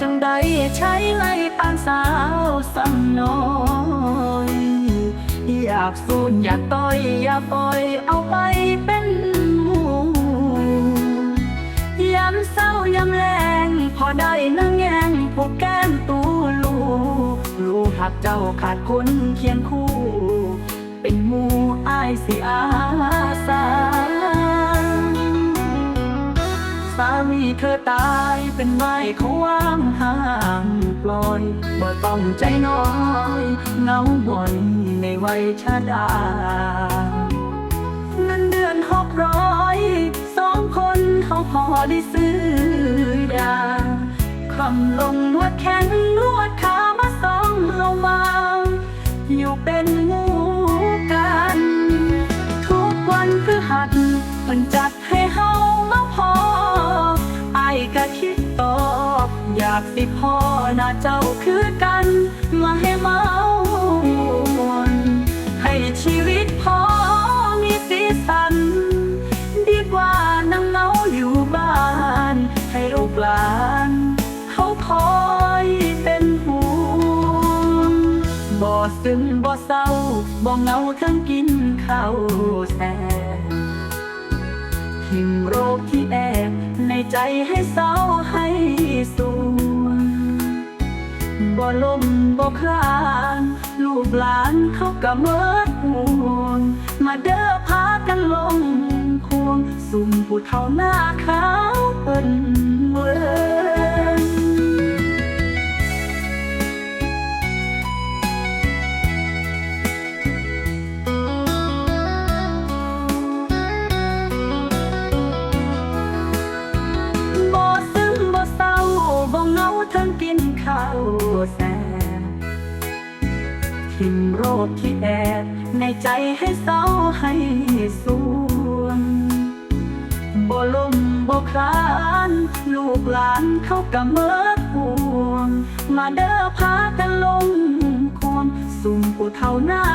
จังใดใช้ไล่ปานสาวสั่งน้อยอยากสูนอยากต่อยอยากปล่อยเอาไปเป็นหมูยำเศร้ายำแรงพอได้นั่งแงงผูกแก้มตูลูลูกหักเจ้าขาดคนเคียงคู่ เป็นมูอายสิอา สามีเธอตายเป็นไม้เขาว่างห่างปล่อยบ่ต้องใจน้อยเงาบ่อยในวัยชาดาเงินเดือนหกร้อยสองคนเขาพอได้ซื้อยาคำลงนวดแขนนวดขามาสองเรามาอยู่เป็นากสิพ่อหน้าเจ้าคือกัน มาให้เมาวนให้ชีวิตพอมีสีสัน ดีกว่านั่งเงาอยู่บ้าน ให้ลูกหลาน เขาคอยเป็นห่วงบ่ซึมบ่เศร้าบ่เงาทั้งกินข้าวแซ่หิมโรคที่แอบในใจให้เศร้าให้สูญบ่ ลมบ่คลาน ลูกหลานเขาก็เมิดหู ทั้งกินข้าวแซ่บทิมโรคที่แอบในใจให้เศร้าให้สวงบ่ลมบ่คลาน ลูกหลานเขากะเมิดห่วง มาเด้อพากันลงควงสุ่มผู้เฒ่าหน้า